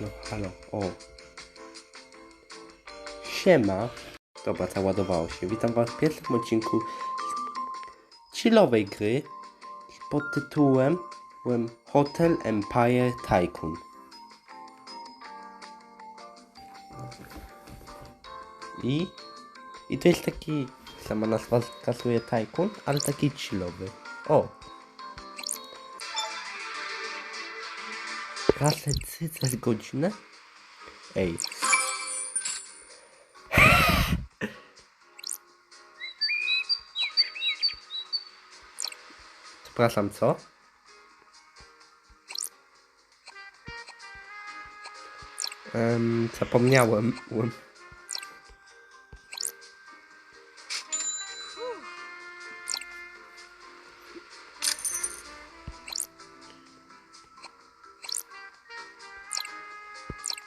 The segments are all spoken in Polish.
No halo, o. Siema. Dobra, załadowało się. Witam was w pierwszym odcinku chillowej gry pod tytułem em, Hotel Empire Tycoon. I, I to jest taki, sama nazwa wskazuje Tycoon, ale taki chillowy. O! Rasę cycać godzinę? Ej. Przepraszam, co? Um, zapomniałem.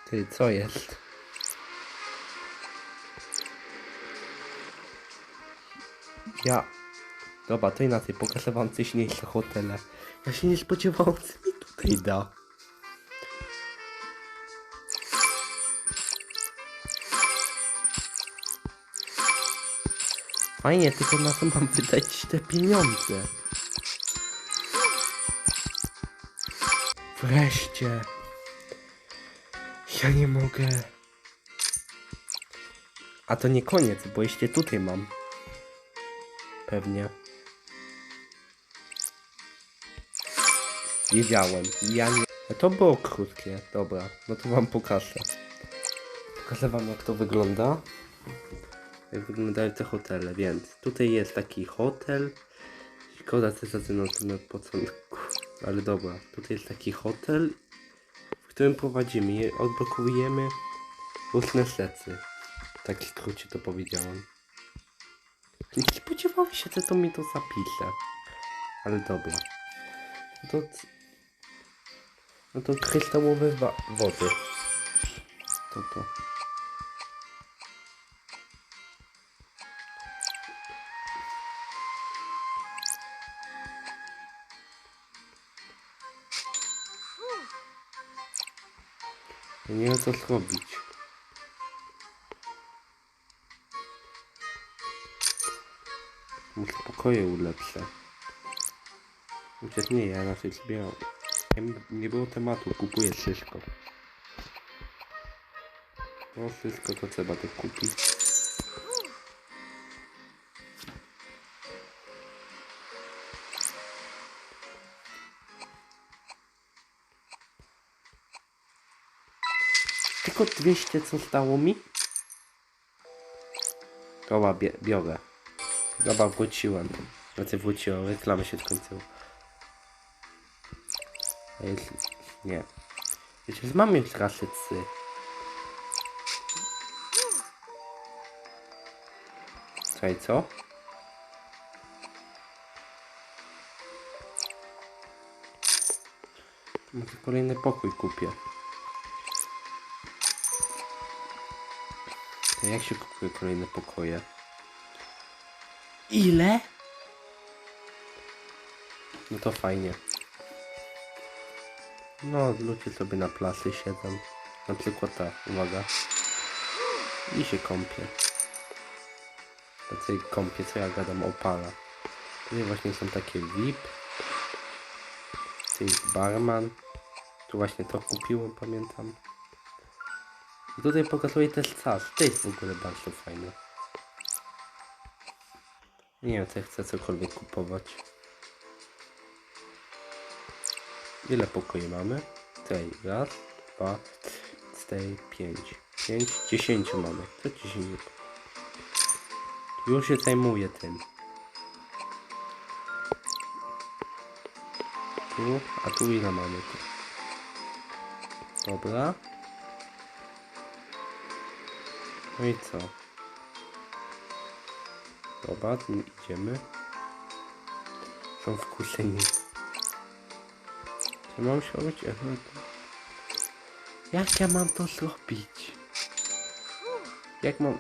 Ty, co jest? Ja... Dobra, to inaczej, pokażę wam coś mniejsze hotele. Ja się nie spodziewałem, co mi tutaj da. Fajnie, tylko na co mam wydać te pieniądze? Wreszcie. Ja nie mogę. A to nie koniec, bo jeszcze tutaj mam. Pewnie. Wiedziałem. Ja nie... To było krótkie. Dobra, no to wam pokażę. Pokażę wam jak to wygląda. Jak wyglądają te hotele, więc tutaj jest taki hotel. Szkoda, że zaczynał to na początku. Ale dobra, tutaj jest taki hotel, którym prowadzimy i odblokujemy różne rzeczy. W takim skrócie to powiedziałem. Nie spodziewałem się, że to mi to zapisze. Ale dobra. No to... No to kryształowe wody. To to. Nie wiem co zrobić. Muszę pokoje ulepszę. Chociaż nie, ja raczej zbieram. Nie było tematu, kupuję wszystko. No wszystko to trzeba to kupić. Tylko 200 co stało mi? Dobra, bie biorę. Dobra, wróciłem. Znaczy wróciłem, reklamy się skończyły. Jeśli... Nie. Jeśli mam już rasy 3. Czekaj, co? Może kolejny pokój kupię. Jak się kupuje kolejne pokoje? Ile? No to fajnie. No, ludzie sobie na plasy siedzą. Na przykład ta, uwaga. I się kąpie. Tacy kąpie, co ja gadam, opala. Tutaj właśnie są takie VIP. Tu jest barman. Tu właśnie to kupiłem, pamiętam. I tutaj pokazuje też czas. To jest w ogóle bardzo fajne. Nie wiem, ja chcę cokolwiek kupować. Ile pokoi mamy? Tutaj raz, dwa, cztery, pięć. Pięć, dziesięciu mamy. Co dziesięciu? Już się zajmuję tym. Tu, a tu ile mamy? Dobra. No i co? Dobra, tu idziemy. Są wkuszeni. Co mam się robić? To... Jak ja mam to zrobić? Jak mam...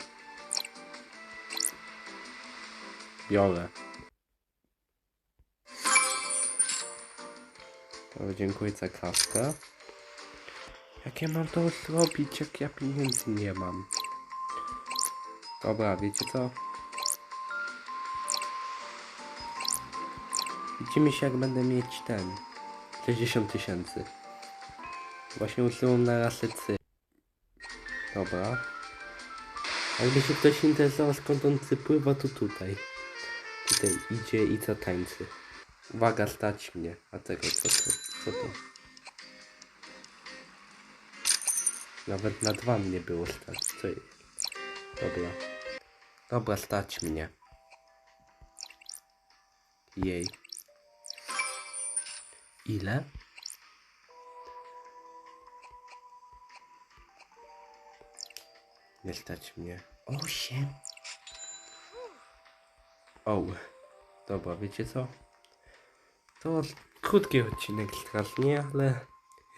Biorę. To dziękuję za kaskę. Jak ja mam to zrobić, jak ja pieniędzy nie mam? Dobra, wiecie co? Widzimy się jak będę mieć ten 60 tysięcy. Właśnie usyłam na rasę cy. Dobra. Jakby się ktoś interesował skąd on pływa, to tutaj. Tutaj idzie i co tańczy. Uwaga, stać mnie. A tego co to? Co to? Nawet na dwa mnie było stać. Co jest? Dobra. Dobra, stać mnie. Jej. Ile? Nie stać mnie. Osiem. O. Dobra, wiecie co? To krótki odcinek strasznie, ale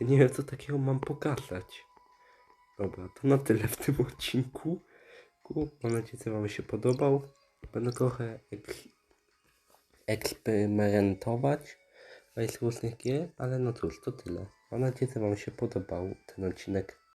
nie wiem co takiego mam pokazać. Dobra, to na tyle w tym odcinku. Mam nadzieję, że Wam się podobał. Będę trochę eks eksperymentować z różnych gier, ale no cóż, to tyle. Mam nadzieję, że Wam się podobał ten odcinek.